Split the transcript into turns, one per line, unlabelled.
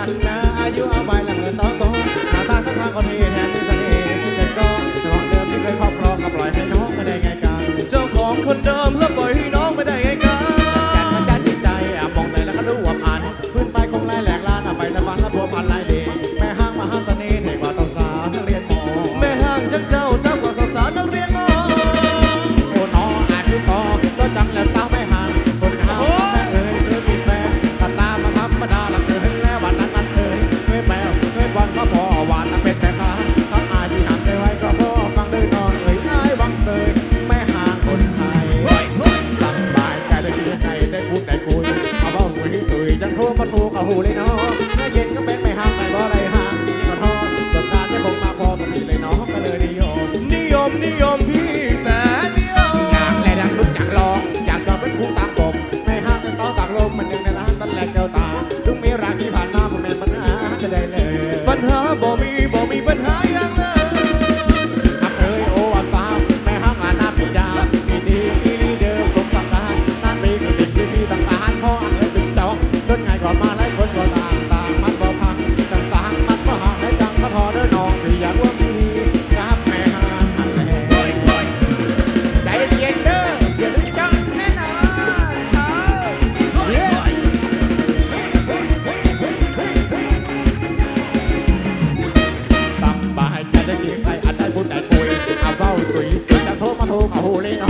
นั้นนะอายุเอาไว้ละเงินต้อโซหน้าตาท่าทางก็เท่แถมมีเสน่ห์แต่ก็เฉพาะเดิมที่เคยครอบครองก็ปล่อยให้น้องก็ได้ไงกัน
เจ้าของคนเดิม ก่
ได้พูดได้คุยเอาเบ้าหุยตุยจังโทรมาถูกกับหูเลยเนาะเมื่อเย็นก็เป็นไม่ห่างไม่บ่ไรห่างนี่ก็ท้อสบการจะคงมาพอกับพี่เลยเนาะก็เลยนิยม
นิยมนิยมพี่แสนนิยม
อยากแลดังลุกอยากลองอยากจะเป็นคู่ตามผมไม่ห่างกันต่อตากลมมันหนึ่งในร้านตันแหลกแก้วตาถึงมีรักที่ผ่านมาผมเป็นปัญหาจะได้เลย
ปัญหาบ่มีบ่มีปัญหาอย่างเลย
โทรม